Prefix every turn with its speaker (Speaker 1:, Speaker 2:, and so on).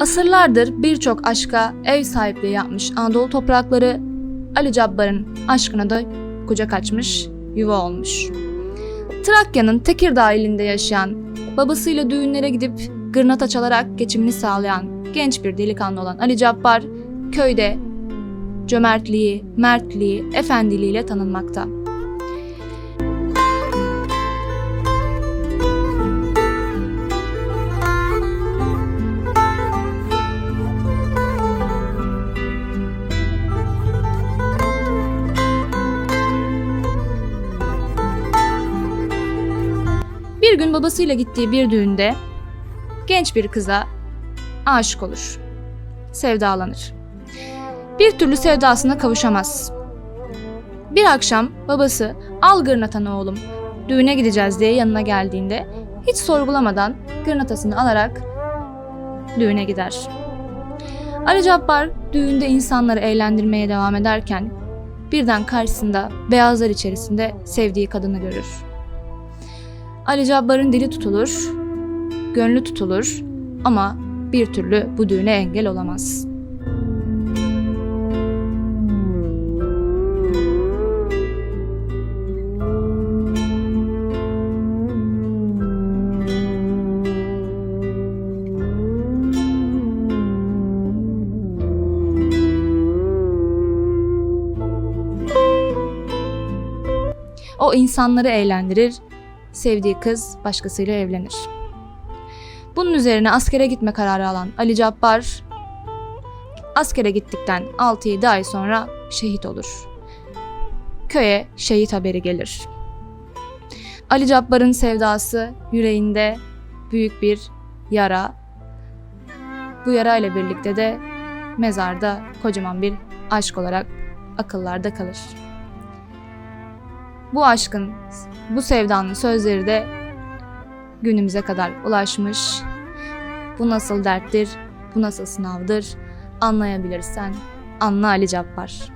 Speaker 1: Asırlardır birçok aşka ev sahipliği yapmış Anadolu toprakları Ali Cabbar'ın aşkına da kucak açmış, yuva olmuş. Trakya'nın Tekirdağ ilinde yaşayan, babasıyla düğünlere gidip gırnata çalarak geçimini sağlayan genç bir delikanlı olan Ali Cabbar, köyde cömertliği, mertliği, efendiliğiyle tanınmakta. Bir gün babasıyla gittiği bir düğünde genç bir kıza aşık olur. Sevdalanır. Bir türlü sevdasına kavuşamaz. Bir akşam babası al gırnatanı oğlum düğüne gideceğiz diye yanına geldiğinde hiç sorgulamadan gırnatasını alarak düğüne gider. Ali Cabbar düğünde insanları eğlendirmeye devam ederken birden karşısında beyazlar içerisinde sevdiği kadını görür. Ali Cabbar'ın dili tutulur, gönlü tutulur ama bir türlü bu düğüne engel olamaz. O insanları eğlendirir, sevdiği kız başkasıyla evlenir. Bunun üzerine askere gitme kararı alan Ali Cabbar askere gittikten 6-7 ay sonra şehit olur. Köye şehit haberi gelir. Ali Cabbar'ın sevdası yüreğinde büyük bir yara. Bu yara ile birlikte de mezarda kocaman bir aşk olarak akıllarda kalır. Bu aşkın, bu sevdanın sözleri de günümüze kadar ulaşmış. Bu nasıl derttir, bu nasıl sınavdır anlayabilirsen anla Ali Cabbar.